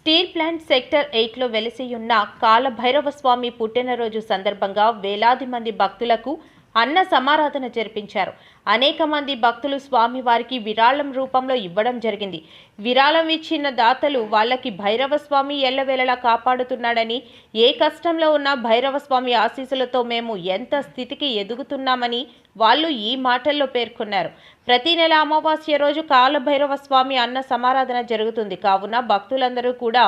Steel plant sector ఎయిట్లో వెలిసియున్న కాలభైరవ స్వామి పుట్టినరోజు సందర్భంగా వేలాది మంది భక్తులకు అన్న సమారాధన జరిపించారు. అనేక మంది భక్తులు స్వామివారికి విరాళం రూపంలో ఇవ్వడం జరిగింది. విరాళం ఇచ్చిన దాతలు వాళ్ళకి భైరవ స్వామి ఎల్లవేళలా కాపాడుతున్నాడని ఏ కష్టంలో ఉన్న భైరవ స్వామి ఆశీస్సులతో మేము ఎంత స్థితికి ఎదుగుతున్నామని వాళ్ళు ఈ మాటల్లో పేర్కొన్నారు. ప్రతి నెల అమావాస్య రోజు కాలభైరవ స్వామి అన్న సమారాధన జరుగుతుంది. కావున భక్తులందరూ కూడా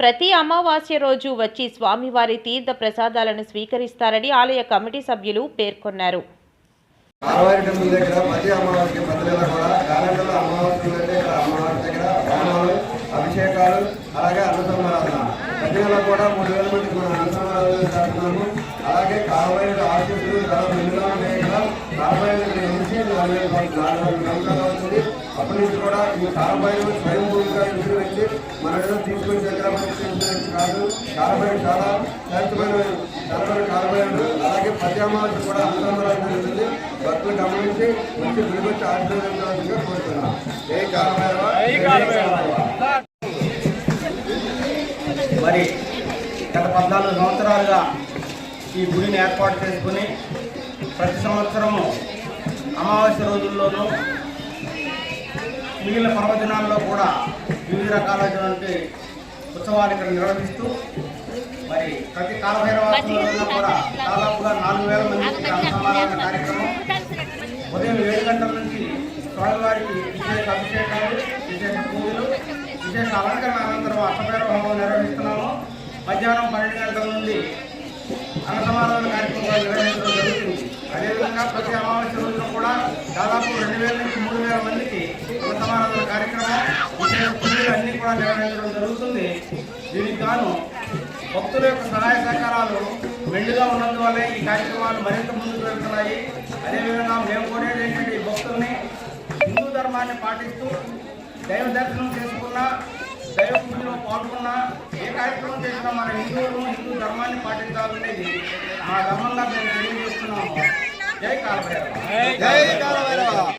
ప్రతి అమావాస్య రోజు వచ్చి స్వామివారి తీర్థ ప్రసాదాలను స్వీకరిస్తారని ఆలయ కమిటీ సభ్యులు పేర్కొన్నారు. అభిషేకాలు అలాగే అన్నసమారాధన ప్రతి నెల కూడా మూడు వేల మనం చేస్తున్నాము. అలాగే ఆశీస్సులు చాలా మెండుగా ఉన్నాయి ఇక్కడ. కారవారి నాలుగు అవుతుంది అప్పటి నుంచి కూడా ఈ కారవారి స్వయంభూమిగా ఇంటికి మన తీసుకుని దగ్గర కాదు కారవారి చాలా శాంతమైన చాలా అలాగే ప్రతి కూడా అన్నసమారాధన జరుగుతుంది భక్తులు గమనించి మంచి విలువచ్చి ఆశీర్వదించాల్సిందిగా కోరుతున్నాం ఏ కాలభైరవ మరి గత పద్నాలుగు సంవత్సరాలుగా ఈ గుడిని ఏర్పాటు చేసుకుని ప్రతి సంవత్సరము అమావాస్య రోజుల్లోనూ మిగిలిన పర్వదినాల్లో కూడా వివిధ రకాలైనటువంటి ఉత్సవాలు ఇక్కడ నిర్వహిస్తూ మరి ప్రతి కాలభైరవ కూడా దాదాపుగా నాలుగు వేల మంది కార్యక్రమం. ఉదయం ఏడు గంటల నుంచి స్వామివారికి విశేష అభిషేకాలు విశేష పూజలు విశేష అలంకరణ అనంతరం అష్టపేర హోమం నిర్వహిస్తున్నాము. మధ్యాహ్నం పన్నెండు గంటల నుండి అన్న కార్యక్రమాలు నిర్వహించడం జరుగుతుంది. అదేవిధంగా ప్రతి అమావాస్య రోజున కూడా దాదాపు రెండు వేల నుంచి మూడు వేల మందికి అన్న సమారాధన కార్యక్రమం అన్ని కూడా నిర్వహించడం జరుగుతుంది. దీనికి గాను భక్తుల యొక్క సహాయ సహకారాలు మెండుగా ఉన్నందువల్ల ఈ కార్యక్రమాలు మరింత ముందుకు వెళ్తున్నాయి. అదేవిధంగా మేము కోరేది ఏంటంటే ఈ భక్తుల్ని హిందూ ధర్మాన్ని పాటిస్తూ దైవ దర్శనం చేసుకున్న దైవ పూజలో పాల్గొన్న ఏ కార్యక్రమం చేసినా మన హిందువులు హిందూ ధర్మాన్ని పాటించాలనేది మా ధర్మంగా మేము తెలియజేస్తున్నాము. జై కాలభైరవ. జై కాలభైరవ.